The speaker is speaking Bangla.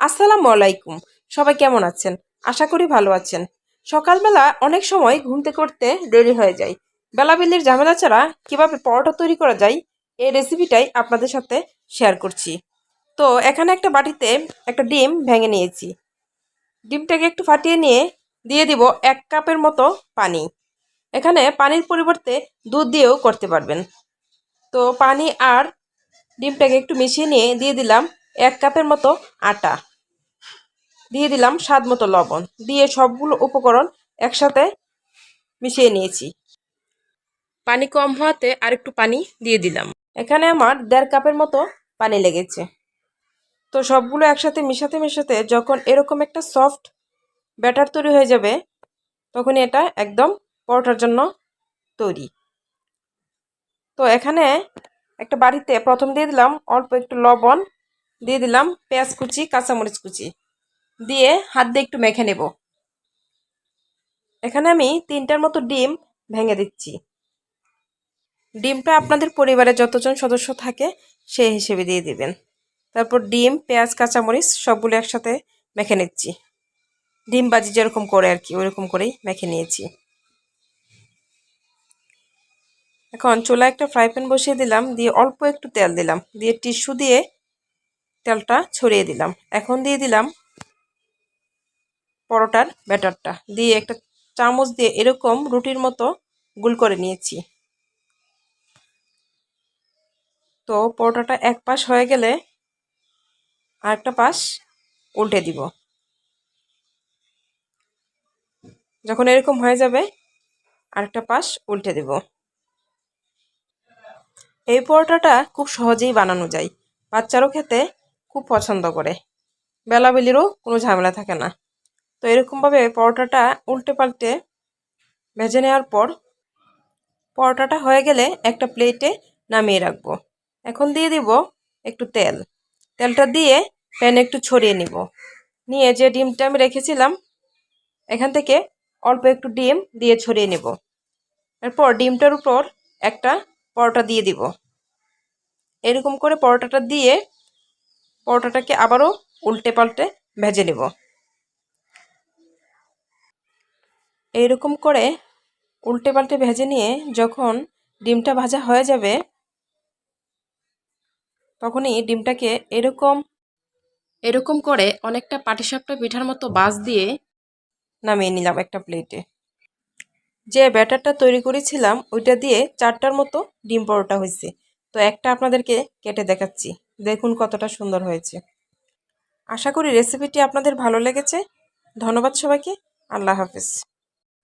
আসসালামু আলাইকুম। সবাই কেমন আছেন? আশা করি ভালো আছেন। সকালবেলা অনেক সময় ঘুমতে করতে দেরি হয়ে যায়। বেলাবেলির ঝামেলা ছাড়া কীভাবে পরোটা তৈরি করা যায়, এই রেসিপিটাই আপনাদের সাথে শেয়ার করছি। তো এখানে একটা বাটিতে একটা ডিম ভেঙে নিয়েছি। ডিমটাকে একটু ফাটিয়ে নিয়ে দিয়ে দিব এক কাপের মতো পানি। এখানে পানির পরিবর্তে দুধ দিয়েও করতে পারবেন। তো পানি আর ডিমটাকে একটু মিশিয়ে নিয়ে দিয়ে দিলাম এক কাপের মতো আটা। দিয়ে দিলাম স্বাদ মতো লবণ। দিয়ে সবগুলো উপকরণ একসাথে মিশিয়ে নিয়েছি। পানি কম হওয়াতে আর একটু পানি দিয়ে দিলাম। এখানে আমার দেড় কাপের মতো পানি লেগেছে। তো সবগুলো একসাথে মিশাতে মিশাতে যখন এরকম একটা সফট ব্যাটার তৈরি হয়ে যাবে, তখনই এটা একদম পরোটার জন্য তৈরি। তো এখানে একটা বাড়িতে প্রথম দিয়ে দিলাম অল্প একটু লবণ দিয়ে দিলাম পেঁয়াজ কুচি, কাঁচামরিচ কুচি। দিয়ে হাত দিয়ে একটু মেখে নেব। এখানে আমি তিনটার মতো ডিম ভেঙে দিচ্ছি। ডিমটা আপনাদের পরিবারে যতজন সদস্য থাকে সেই হিসেবে দিয়ে দিবেন। তারপর ডিম, পেঁয়াজ, কাঁচামরিচ সবগুলো একসাথে মেখে নিচ্ছি। ডিম বাজি যেরকম করে আর কি, ওইরকম করেই মেখে নিয়েছি। এখন চুলা একটা ফ্রাই প্যান বসিয়ে দিলাম, দিয়ে অল্প একটু তেল দিলাম। দিয়ে টিস্যু দিয়ে তেলটা ছড়িয়ে দিলাম। এখন দিয়ে দিলাম পরোটার ব্যাটারটা। দিয়ে একটা চামচ দিয়ে এরকম রুটির মতো গুল করে নিয়েছি। তো পরোটাটা এক পাশ হয়ে গেলে আরেকটা পাশ উল্টে দিব। যখন এরকম হয়ে যাবে, আরেকটা পাশ উল্টে দেব। এই পরোটাটা খুব সহজেই বানানো যায়। বাচ্চারও খেতে খুব পছন্দ করে। বেলাবেলিরও কোনো ঝামেলা থাকে না। তো এরকমভাবে পরোটাটা উল্টে পাল্টে ভেজে নেওয়ার পর পরোটাটা হয়ে গেলে একটা প্লেটে নামিয়ে রাখব। এখন দিয়ে দিব একটু তেল। তেলটা দিয়ে প্যানে একটু ছড়িয়ে নিব। নিয়ে যে ডিমটা আমি রেখেছিলাম, এখান থেকে অল্প একটু ডিম দিয়ে ছড়িয়ে নেব। এরপর ডিমটার উপর একটা পরোটা দিয়ে দিব। এরকম করে পরোটাটা দিয়ে পরোটাটাকে আবারও উল্টে পাল্টে ভেজে নেব। এইরকম করে উল্টে পাল্টে ভেজে নিয়ে যখন ডিমটা ভাজা হয়ে যাবে, তখনই ডিমটাকে এরকম এরকম করে অনেকটা পাটিসাপটা পিঠার মতো বাস দিয়ে নামিয়ে নিলাম একটা প্লেটে। যে ব্যাটারটা তৈরি করেছিলাম, ওইটা দিয়ে চারটার মতো ডিম পরোটা হয়েছে। তো একটা আপনাদেরকে কেটে দেখাচ্ছি। দেখুন কতটা সুন্দর হয়েছে। আশা করি রেসিপিটি আপনাদের ভালো লেগেছে। ধন্যবাদ সবাইকে। আল্লাহ হাফিজ।